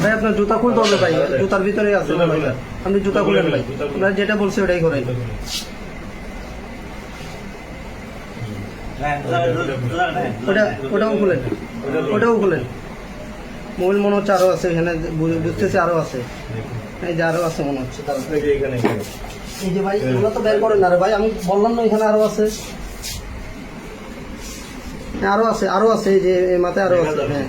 ভাই আপনার জুতা খুলতে হবে ভাই জুতার ভিতরে আছে। খুলেন। আপনি জুতা খুলেন ভাই আপনার যেটা বলছে ওটাই করেন ওটা ওটাও খুলেন। ওটাও খুলেন। মোবাইল মনে হচ্ছে আরও আছে এখানে বুঝতেছি আরও আছে। এই যে আরও আছে মনে হচ্ছে। এই যে ভাই এগুলো তো বের করেন না রে ভাই আমি বললাম না এখানে আরও আছে। আরও আছে আরও আছে এই যে মাথায় আরও আছে হ্যাঁ।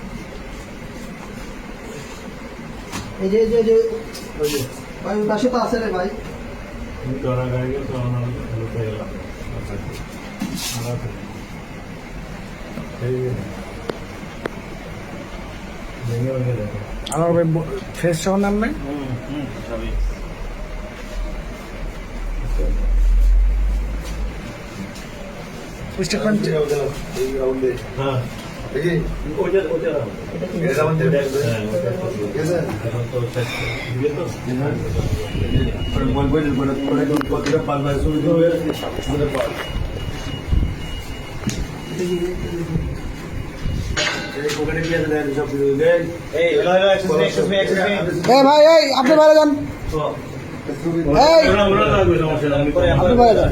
এই যে এই যে- ভাই ওই পাশে তো আছে রে ভাই। আমার ফেস সহ নাম নাই স্টেটমেন্ট এই ভাই এই আপনি বাইরে যান আপনি বাইরে যান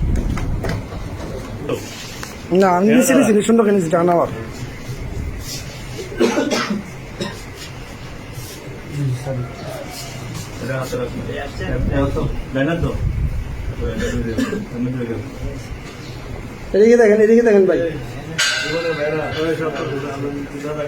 মানে কি না আমি নিচে নিচে সুন্দর করে নিচে টান আবার তো তো এদিকে দেখেন এদিকে দেখেন ভাই দাদা